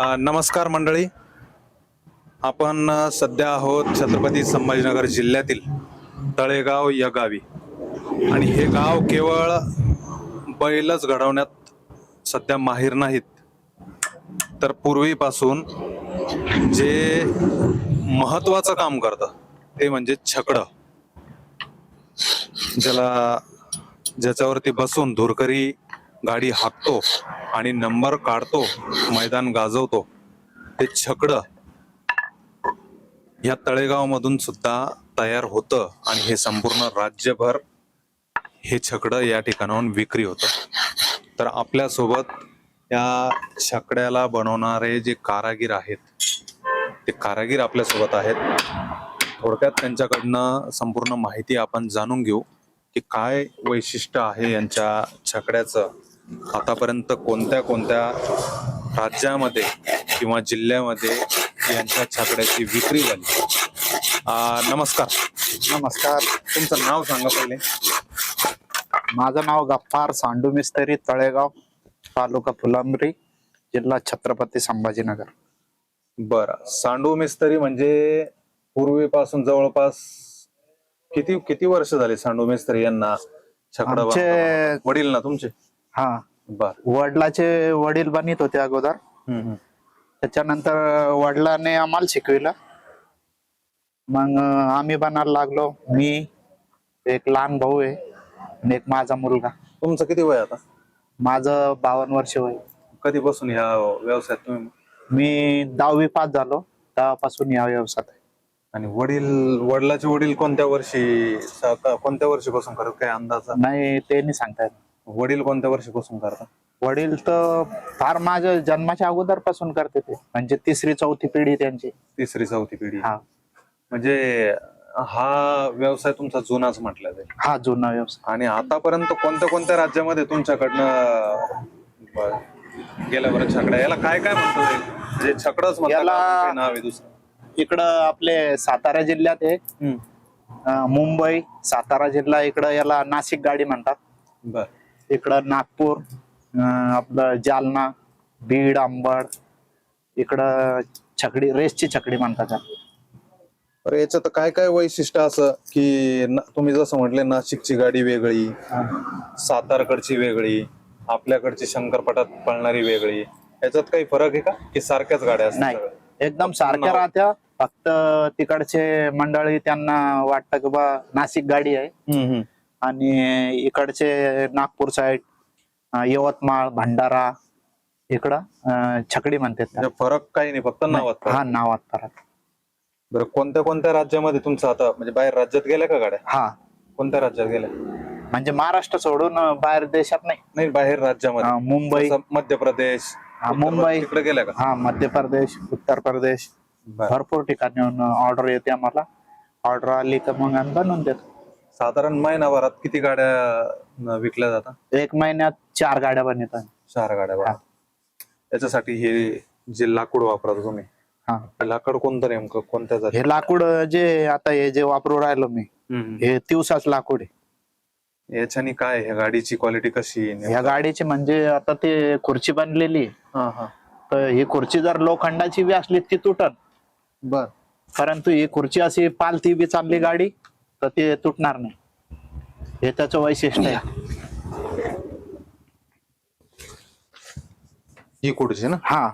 नमस्कार मंडळी. आपण सध्या आहोत छत्रपती संभाजीनगर जिल्ह्यातील तळेगाव या गावी. आणि हे गाव केवळ बैलच घडवण्यात सध्या माहीर नाहीत. तर पूर्वीपासून जे महत्वाचं काम करतं ते म्हणजे छकडं. ज्याला ज्याच्यावरती बसून धुरकरी गाडी हाकतो आणि नंबर काढतो मैदान गाजवतो. ते छकड या तळेगावमधून सुद्धा तयार होतं आणि हे संपूर्ण राज्यभर हे छकड या ठिकाणाहून विक्री होतं. तर आपल्यासोबत या छकड्याला बनवणारे जे कारागीर आहेत ते कारागीर आपल्यासोबत आहेत. थोडक्यात त्यांच्याकडनं संपूर्ण माहिती आपण जाणून घेऊ की काय वैशिष्ट्य आहे यांच्या छकड्याचं. आतापर्यंत कोणत्या कोणत्या राज्यामध्ये किंवा जिल्ह्यामध्ये यांच्या छकड्याची विक्री झाली? नमस्कार. नमस्कार. तुमचं नाव सांगा पहिले. माझं नाव गफ्फार सांडू मिस्त्री तळेगाव तालुका फुलंब्री जिल्हा छत्रपती संभाजीनगर. बरं. सांडू मिस्त्री म्हणजे पूर्वीपासून जवळपास किती किती वर्ष झाली सांडू मिस्त्री यांना छकडं? वडील ना तुमचे? हा. बर. वडिलाचे वडील बनित होते अगोदर. हम्म, हम्म. त्याच्यानंतर वडिलांनी आम्हाला शिकविलं. मग अं, आम्ही बनायला लागलो. मी एक लहान भाऊ आहे आणि एक माझा मुलगा. तुमचं किती वय आता? माझं बावन्न वर्ष वय. कधीपासून ह्या व्यवसायात तुम्ही? मी दहावी पास झालो. तेव्हापासून या व्यवसायात आहे. आणि वडील वडिलाचे वडील कोणत्या वर्षी स- क- कोणत्या वर्षीपासून करतात? काय अंदाज? नाही ते नाही सांगता येत. वडील कोणत्या वर्षीपासून करतात? वडील तर फार माझ्या जन्माच्या अगोदरपासून करते ते. म्हणजे तिसरी चौथी पिढी त्यांची. तिसरी चौथी पिढी. हा. म्हणजे हा व्यवसाय तुमचा जुनाच म्हटला जाईल. हा जुना व्यवसाय. आणि आतापर्यंत कोणत्या कोणत्या राज्यामध्ये तुमच्याकडनं ब- गेल्या बरं छकड्या याला काय काय म्हणतो म्हणजे छकडच याला- नाव आहे दुसरं? इकडं आपले सातारा जिल्ह्यात आहे हम्म. अं, मुंबई सातारा जिल्हा इकडं याला नाशिक गाडी म्हणतात. बर. इकडं नागपूर आपलं जालना बीड अंबड इकडं छकडी रेसची छकडी म्हणतात त्याला. तर याच्यात काय काय वैशिष्ट्य असं की न- तुम्ही जसं म्हटले नाशिकची गाडी वेगळी सातारकडची वेगळी आपल्याकडची शंकरपटात पळणारी वेगळी याच्यात काही फरक आहे का की सारख्याच गाड्या असतात नाही सगळ्या? एकदम सारख्या राहत्या फक्त तिकडचे मंडळी त्यांना वाटतं की बा नाशिक गाडी आहे हम्म, हम्म. आणि इकडचे नागपूर साईड यवतमाळ भंडारा इकडं छकडी म्हणतात. म्हणजे फरक काही नाही फक्त नावात फरक. हा नावात फरक बरं कोणत्या कोणत्या राज्यामध्ये तुमचं आता म्हणजे बाहेर राज्यात गेल्या का गाड्या? हा. कोणत्या राज्यात गेल्या? म्हणजे महाराष्ट्र सोडून अं, बाहेर देशात नाही. नाही बाहेर राज्यामध्ये. अं, मुंबई. जसं मध्य प्रदेश हा, उत्तर मुंबई. प्रदेश, तिकडे गेल्या का? हा मध्य प्रदेश उत्तर प्रदेश. बरं. भरपूर ठिकाणी ऑर्डर येते आम्हाला. ऑर्डर आली का मग आम्ही बनवून देतो. साधारण महिनाभरात किती गाड्या विकल्या जातात? एक महिन्यात चार गाड्या बनवतात चार गाड्या बघा. त्याच्यासाठी हे जे लाकूड वापरता तुम्ही हा. हे लाकूड कोणतं नेमकं? कोणत्या जाती हे लाकूड जे आता हे जे वापरू राहिलो मी हम्म. हे दिवसाच लाकूड आहे. याच्यानी काय ह्या गाडीची क्वालिटी कशी आहे? ह्या गाडीची म्हणजे आता ते खुर्ची बनलेली आहे. हा हा. तर ही खुर्ची जर लोखंडाची बी असली ती तुटत बर. परंतु ही खुर्ची अशी पालती बी चालली गाडी. तर ते तुटणार नाही. हे त्याचं वैशिष्ट्य आहे. ही कुठची ना? हा.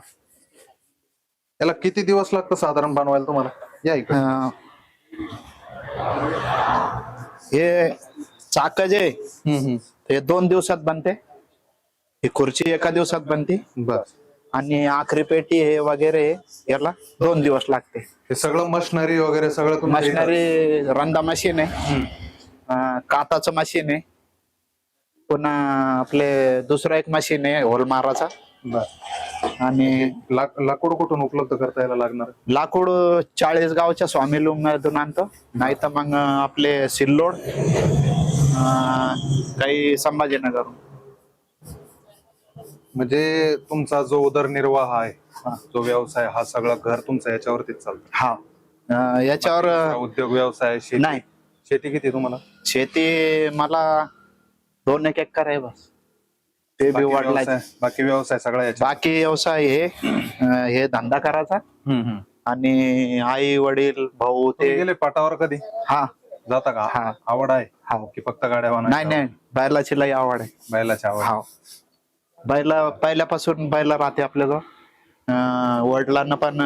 याला किती दिवस लागतं साधारण बनवायला तुम्हाला? या इकडे. अं, हे चाक जे हे दोन दिवसात बनते. ही खुर्ची एका दिवसात बनते. बर आणि आखरी पेटी हे वगैरे याला दोन दिवस लागते. हे सगळं मशिनरी वगैरे सगळं तुमच्या इथं? मशिनरी रंदा मशीन आहे. अं, काताचं मशीन आहे. पुन्हा आपले दुसरं एक मशीन आहे होलमाराचा आणि लाक- लाकूड कुठून उपलब्ध करता यायला लागणार? लाकूड चाळीस गावच्या स्वामी मधून आणतो. नाही तर मग आपले सिल्लोड अं, काही संभाजीनगर म्हणजे तुमचा जो उदरनिर्वाह आहे जो व्यवसाय हा सगळा घर तुमचा याच्यावरतीच चालतो. हा. अं, याच्यावर उद्योग व्यवसाय शेती? नाही. शेती किती तुम्हाला? शेती मला दोन एक एकर आहे बस. ते बी बाकी व्यवसाय- बाकी व्यवसाय सगळा याच्या बाकी व्यवसाय हे अं, हे धंदा करायचा. हम्म, हम्म. आणि आई वडील भाऊ तुम्ही ते गेले पाटावर कधी? हा. जाता का? हा. आवड आहे? हा. की फक्त गाड्या नाही नाही. बैलाची लई आवड आहे. बैलाची आवड हा. बैला पहिल्यापासून बैला राहते आपल्याजवळ. अं, वडिलांना पण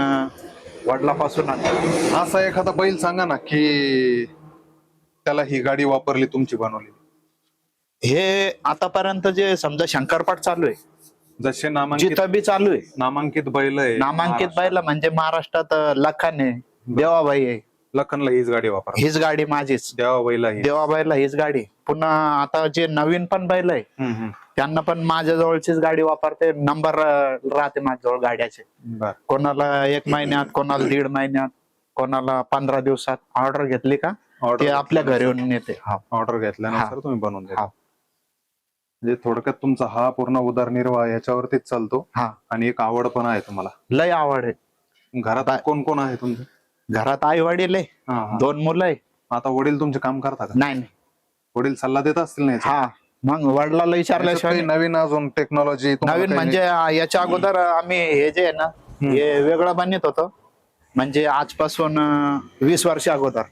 वडिलापासून आहे. असा एखादा बैल सांगा ना की त्याला ही गाडी वापरली तुमची बनवली. हे आतापर्यंत जे समजा शंकरपाट चालू आहे जसे नामांकित जिथं बी चालू आहे. नामांकित बैल आहे नामांकित बैल म्हणजे महाराष्ट्रात लखान आहे देवाबाई आहे. लखनला हीच गाडी वापर हीच गाडी माझीच. देवा बैल ही देवाबाईला हीच गाडी. पुन्हा आता जे नवीन पण बैल आहे हम्म, हम्म. त्यांना पण माझ्या जवळचीच गाडी वापरते. नंबर राहते माझ्याजवळ गाड्याचे. कोणाला एक महिन्यात कोणाला दीड महिन्यात कोणाला पंधरा दिवसात. ऑर्डर घेतली का? ते आपल्या घरी येऊन येते ऑर्डर घेतल्यानंतर तुम्ही बनवून हा. म्हणजे थोडक्यात तुमचा हा पूर्ण उदरनिर्वाह याच्यावरतीच चालतो. हा. आणि एक आवड पण आहे तुम्हाला. लय आवड आहे. घरात कोण कोण आहे तुमचे? घरात आई वडील आहे. दोन मुलं आहे. आता वडील तुमचे काम करता का? नाही नाही. वडील सल्ला देत असतील ना याच्यात? हा. मग वडिलाला विचारल्याशिवाय काही नवीन अजून टेक्नॉलॉजी नवीन म्हणजे याच्या अगोदर आम्ही हे जे आहे ना हे वेगळं बनत होतं. म्हणजे आजपासून अं, वीस वर्ष अगोदर.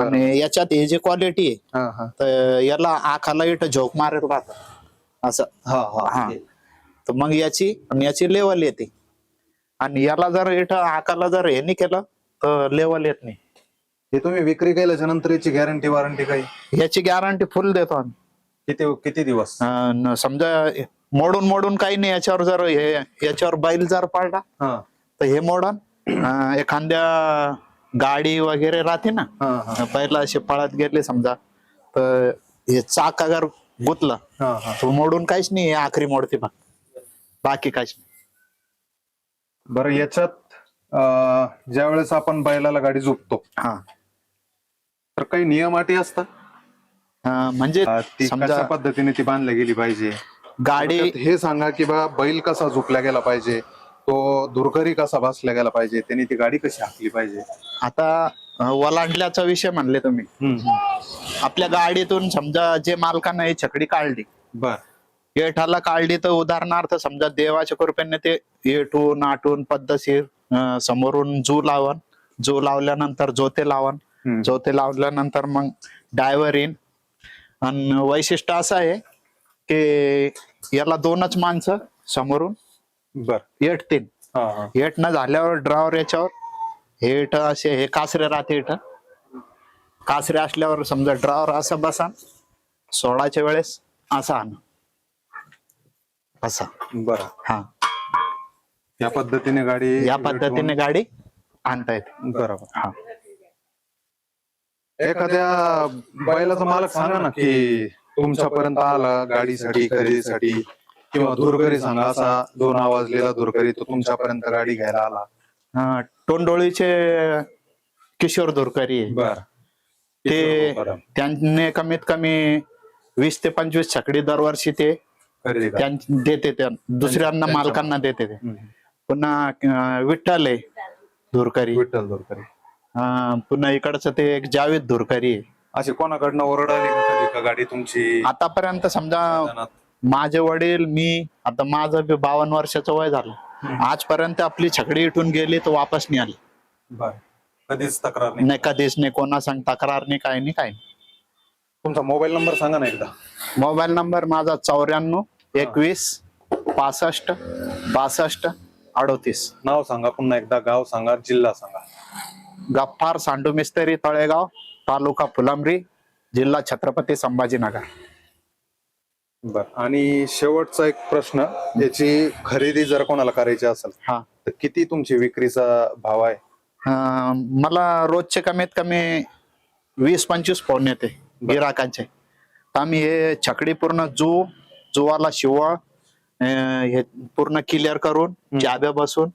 आणि याच्यात हे जे क्वालिटी आहे तर याला आखाला इथं झोक मारत राहत. असं. हा तर मग याची आणि याची लेवल येते. आणि याला जर इथं आकाला जर हे नाही केलं तर लेवल येत नाही. हे तुम्ही विक्री केल्याच्यानंतर याची गॅरंटी वॉरंटी काही? याची गॅरंटी फुल देतो आम्ही. किती किती दिवस? समजा मोडून मोडून काही नाही याच्यावर जर हे याच्यावर बैल जर पडला हा. तर हे मोडन अं, एखाद्या गाडी वगैरे राहते ना हा हा. बैल असे पळत गेले समजा तर हे चाक अगर गुतलं हा हा. तो मोडून काहीच नाही हे आखरी मोडते फक्त. बाकी काहीच नाही. बरं याच्यात अं, ज्यावेळेस आपण बैलाला गाडी झोपतो हा. तर काही नियम अटी असतात? म्हणजे ती समजा पद्धतीने ती बांधली गेली पाहिजे? गाडी थोडक्यात हे सांगा की बा बैल कसा झोपला गेला पाहिजे? तो दुर्घरी कसा बसला गेला पाहिजे? त्यांनी ती गाडी कशी हाकली पाहिजे? आता अं, वलांडल्याचा विषय म्हणले तुम्ही. आपल्या गाडीतून समजा जे मालकानं ही छकडी काढली. बर. येठाला काढली तर उदाहरणार्थ समजा देवाच्या कृपेने ते येठून आटून पद्धतशीर अं, समोरून जू लावन जू लावल्यानंतर जोते लावन हम्म. जोते लावल्यानंतर मग डायव्हर येईन. आणि वैशिष्ट्य असं आहे की याला दोनच माणसं समोरून बर. हा हा. हेट न झाल्यावर ड्रावर याच्यावर हेट असे हे कासरे राहते इथं. कासरे असल्यावर समजा ड्रावर असं बसा सोळाच्या वेळेस असा आण. असा. बर. हा. या पद्धतीने गाडी या पद्धतीने गाडी आणता येते. बरोबर. हा. एखाद्या बैलाचा मालक सांगा ना की तुमच्यापर्यंत आला गाडीसाठी खरेदीसाठी किंवा दुर्घरी सांगा असा दोन आवाजलेला दुर्घरी तो तुमच्यापर्यंत गाडी घ्यायला आला हा, टोंडोळीचे किशोर दुरकरी आहे. बर ते बरं. त्यांनी कमीत कमी वीस ते पंचवीस छकडी दरवर्षी ते खरेदी करा. त्यां- देते त्या दुसऱ्यांना मालकांना देते ते हम्म. पुन्हा अं, विठ्ठल आहे धुरकरी विठ्ठल दुर्घरी अं, पुन्हा इकडचं ते एक जावेद धुरकरी. आहे अशी कोणाकडनं ओरड आली का कधी का गाडी तुमची? आतापर्यंत समजा? माझे वडील मी आता माझं बी बावन्न वर्षाचं वय झालं. आजपर्यंत आपली छकडी इथून गेली तर वापस नाही आली. बर. कधीच तक्रार नाही. नाही कधीच नाही. कोणा सांग तक्रार नाही काय नाही काय नाही. तुमचा मोबाईल नंबर सांगा ना एकदा. मोबाईल नंबर माझा चौऱ्याण्णव एकवीस पासष्ट बासष्ट अडोतीस. नाव सांगा पुन्हा एकदा गाव सांगा जिल्हा सांगा. गफ्फार सांडू मिस्त्री तळेगाव तालुका फुलंब्री जिल्हा छत्रपती संभाजीनगर. बर. आणि शेवटचा एक प्रश्न याची खरेदी जर कोणाला करायची असेल हा. तर किती तुमची विक्रीचा भाव आहे? अं, मला रोजचे कमीत कमी वीस पंचवीस फोन येते गिराकांचे. तर आम्ही हे छकडी पूर्ण जू जुवाला शिवळ अं, हे पूर्ण क्लिअर करून चाब्या बसून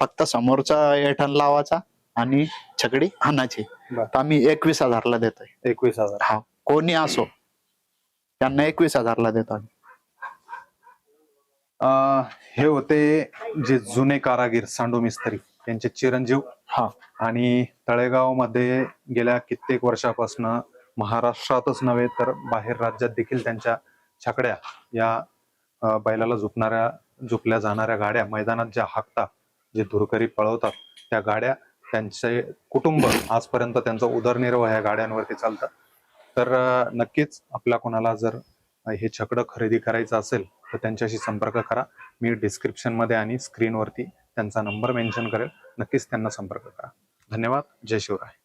फक्त समोरचा एठण लावायचा आणि छकडी बर. तर आम्ही एकवीस हजारला देतोय. एकवीस हजार. हा. कोणी असो त्यांना एकवीस हजारला देतो आम्ही. अं, हे होते जे जुने कारागीर सांडू मिस्त्री त्यांचे चिरंजीव. हा. आणि तळेगावमध्ये गेल्या कित्येक वर्षापासून महाराष्ट्रातच नव्हे तर बाहेर राज्यात देखील त्यांच्या छकड्या या अं, बैलाला झुपणाऱ्या झुपल्या जाणाऱ्या गाड्या मैदानात ज्या हाकतात जे धुरकरी पळवतात त्या गाड्या त्यांचे कुटुंब आजपर्यंत त्यांचा उदरनिर्वाह ह्या गाड्यांवरती चालतात तर नक्कीच आपल्या कोणाला जर हे छकडं खरेदी करायचं असेल तर त्यांच्याशी संपर्क करा. मी डिस्क्रिप्शनमध्ये आणि स्क्रीनवरती त्यांचा नंबर मेन्शन करेल. नक्कीच त्यांना संपर्क करा. धन्यवाद. जय शिवराय.